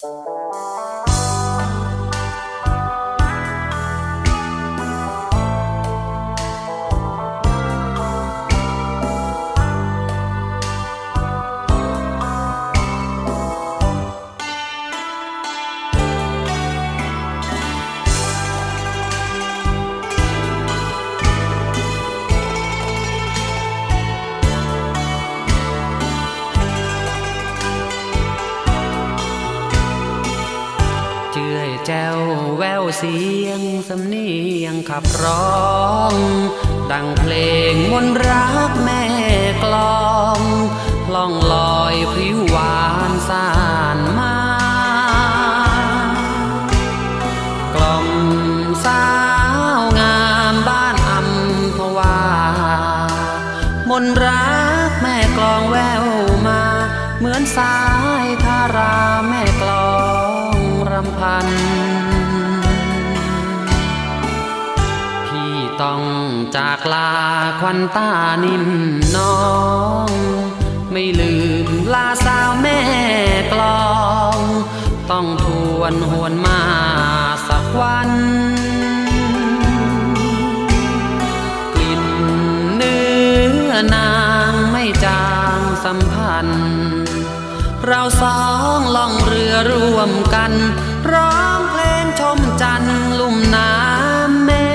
เแจ้วแววเสียงสำเนียงขับร้อง ดังเพลงมนต์รักแม่กลองล่องลอยพริ้วหวานสานมากล่อมสาวงามบ้านอัมพวามนต์รักแม่กลองแววมา เหมือนสายทาราแม่กลอง รำพัน พี่ต้องจากลาควันตานิ่มน้อง ไม่ลืมลาสาวแม่กลอง ต้องทวนหวนมาสักวันกลิ่นเนื้อนางไม่จางสัมพันธ์ เราสองล่องเรือร่วมกัน ร้องเพลงชมจันทร์ลุ่มน้ำแม่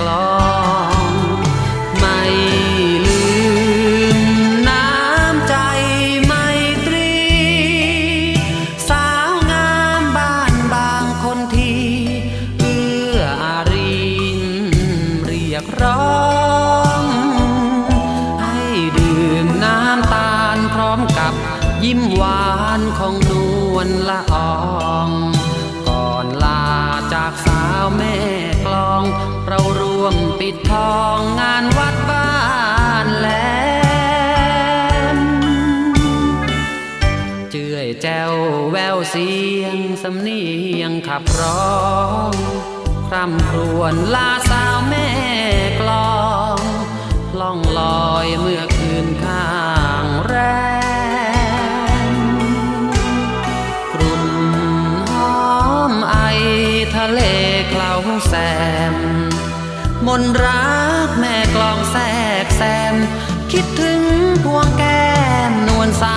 กลองไม่ลืมน้ำใจไมตรี สาวงามบ้านบางคนที เอื้ออารีเรียกร้อง ยิ้มหวานของนวลละออง ก่อนลาจากสาวแม่กลอง เราร่วมปิดทองงานวัดบ้านแหลมเจื่อยแจ้วแววเสียงสำเนียงขับร้อง คร่ำครวญลาสาวแม่ แสม มนรักแม่กลองแทรกแซม คิดถึงพวงแก้มนวลสา